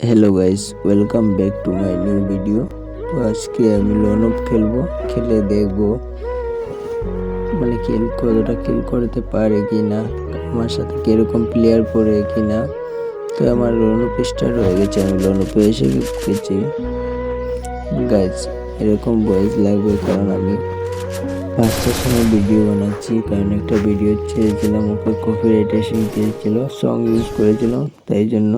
Hello guys welcome back to my new video তো আজকে আমি লন খেলব। খেলে দেখব মানে কিল কতটা কিল করতে পারে কি না আমার সাথে কীরকম প্লেয়ার পড়ে কি না তো আমার লন অফ স্টার্ট হয়ে গেছে, আমি লন অফে এসে গেছি। গাইস এরকম ভয়েস লাগবে কারণ আমি পাঁচটার সময় ভিডিও বানাচ্ছি, কারণ একটা ভিডিও ছেড়েছিলাম, ওকে কপিরাইট এসে দিয়েছিল সং ইউজ করেছিল তাই জন্য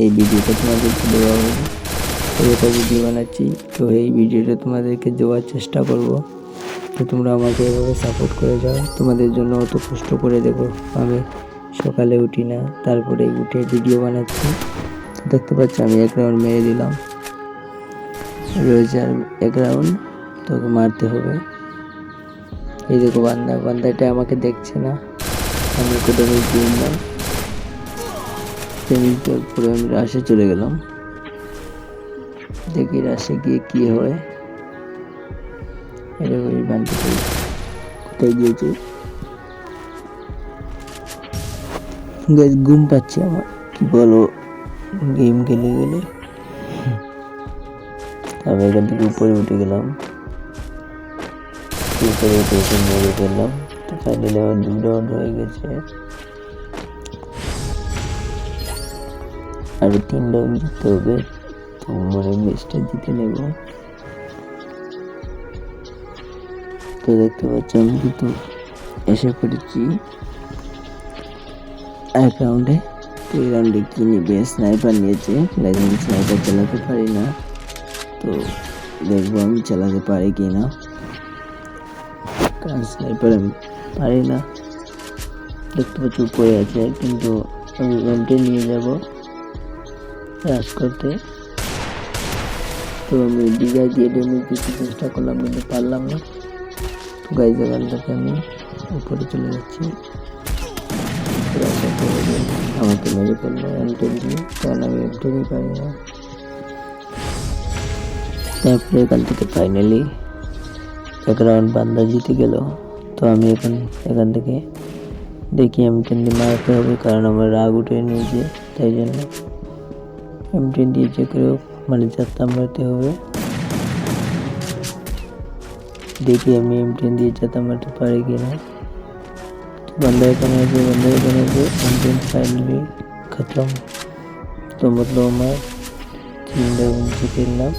এই ভিডিওটা তোমাদেরকে দেওয়া হবে একটা ভিডিও বানাচ্ছি। তো এই ভিডিওটা তোমাদেরকে দেওয়ার চেষ্টা করব। তো তোমরা আমাকে এভাবে সাপোর্ট করে যাও। তোমাদের জন্য অত কষ্ট করে দেখো, আমি সকালে উঠি না। তারপরে উঠে ভিডিও বানাচ্ছি। দেখতে পাচ্ছি, আমি এক রাউন্ড মেরে দিলাম। রয়েছে আর এক রাউন্ড তোকে মারতে হবে। এই দেখো বান্দা, বান্দাটা আমাকে দেখছে না। আমি কোথাও দিয়ে দিলাম টেনিসটার পরে আমি রাশে চলে গেলাম। দেখি রাশে গিয়ে কি হয়। এটা ওই বানতে কোথায় গিয়েছে? গাছ ঘুম পাচ্ছে আমার। কি বলো? গেম খেলে গেলে। আমি এখান থেকে উপরে উঠে গেলাম। উপরে উঠে এসে মেরে ফেললাম ফাইনালি আমার দু রাউন্ড হয়ে গেছে। আরও তিন রাউন্ড জিততে হবে, তো মনে ম্যাচটা জিতে নেব। তো দেখতে পাচ্ছি, আমি কিন্তু এসে পড়েছি এক রাউন্ডে তো এই রাউন্ডে কি নিবে? স্নাইপার নিয়েছে লাইসেন্স স্নাইপার চালাতে পারি না, তো দেখব আমি চালাতে পারি কি না। কারণ স্নাইপার আমি পারি না। দেখতে পাচ্ছি, উপরে আছে, কিন্তু আমি এমটে নিয়ে যাব রাজ করতে। তো আমি ডিজাই দিয়ে ডেমেজ দিতে চেষ্টা করলাম, কিন্তু পারলাম না। তো গাইজ এখান আমি উপরে চলে যাচ্ছি। আমাকে মেরে ফেলল এমটেন দিয়ে, কারণ আমি এমটেনই পারি না। তারপরে এখান থেকে ফাইনালি এক রাউন্ড বান্দা জিতে গেল। তো আমি এখন এখান থেকে দেখি এমটেন দিয়ে মারতে হবে, কারণ আমার রাগ উঠে নিয়েছে, তাই জন্য। এমটেন দিয়ে যে করে মানে যাত্রা মারতে হবে দেখি আমি এমটেন দিয়ে যাত্রা মারতে পারি কিনা बंदा এখানে আছে बंदा এখানে আছে এমটেন ফাইনালি খতম তো মতলব আমার তিন রাউন্ড জিতে নিলাম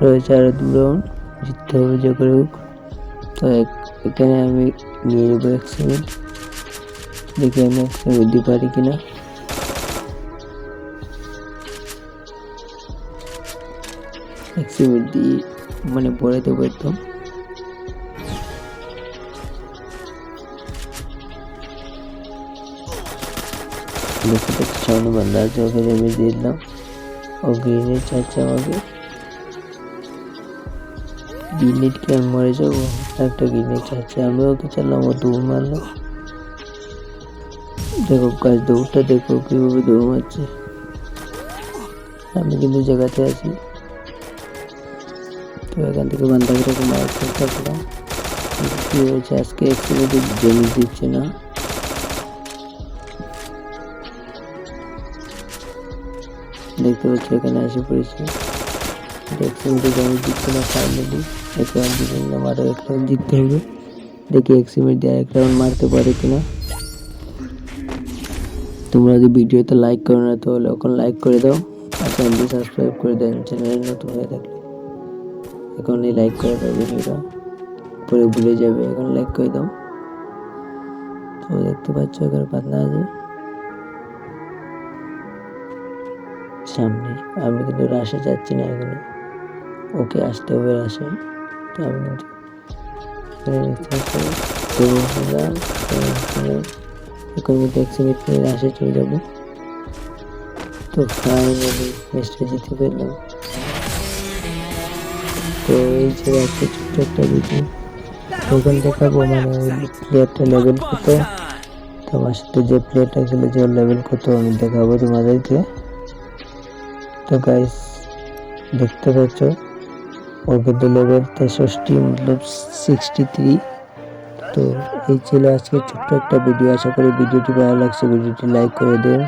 রয়েছে আরো দু রাউন্ড জিততে হবে যে করে হোক তো এখানে আমি নিয়ে যাবো এক সেকেন্ড দেখি আমি এক সেকেন্ড দিতে পারি কিনা দিয়ে মানে পরে দেবো একদম। দেখতে পাচ্ছি সামনে বান্ধা আছে ওকে নেমে দিয়ে দিলাম। ও গ্রেনেড চাচ্ছে আমাকে। গ্রেনেডকে আমি মরে যাব? একটা গ্রেনেড চাচ্ছে। আমি ওকে চালাম ও দৌড় মারলো। দেখো গাছ দৌড়টা দেখো কীভাবে দৌড় মারছে। আমি কিন্তু জায়গাতে আছি। তো এখান থেকে বান্ধাগুলোকে মারার চেষ্টা করলাম কী হয়েছে আজকে একটু ড্যামেজ দিচ্ছে না। দেখতে পাচ্ছি এখানে এসে পড়েছি। দেখছি ড্যামেজ দিচ্ছে না ফাইনালি এক রাউন্ড জিতে নিলাম আরও এক রাউন্ড জিততে হবে। দেখি এক্সিমেট দিয়ে এক রাউন্ড মারতে পারে কিনা। তোমরা যদি ভিডিওতে লাইক করো না, তাহলে এখন লাইক করে দাও। আর চ্যানেলটি সাবস্ক্রাইব করে দেন চ্যানেলে নতুন হয়ে থাকলে। এখনই লাইক করে দাও ভিডিওটা। পরে ভুলে যাবে, এখন লাইক করে দাও। তো দেখতে পাচ্ছ এখানে পাতনা আছে। সামনে, আমি কিন্তু রাশে যাচ্ছি না এখানে ওকে আসতে হবে রাশে তো আমি এখন রাশে চলে যাব। তো ফাইনালি ম্যাচটা জিতে ফেললাম তো এই যে একটা ছোট্ট একটা ভিডিও ওখান দেখাবো মানে প্লেয়ারটা লেভেল কত। তোমার সাথে যে প্লেয়ারটা খেলে যে লেভেল কত আমি দেখাবো তোমাদেরকে। তো গাইস দেখতে পাচ্ছ? ওর কিন্তু লেভেল তেষট্টি, মতলব সিক্সটি থ্রি তো এই ছিল আজকে ছোট্ট একটা ভিডিও আশা করি ভিডিওটি ভালো লাগছে। ভিডিওটি লাইক করে দেন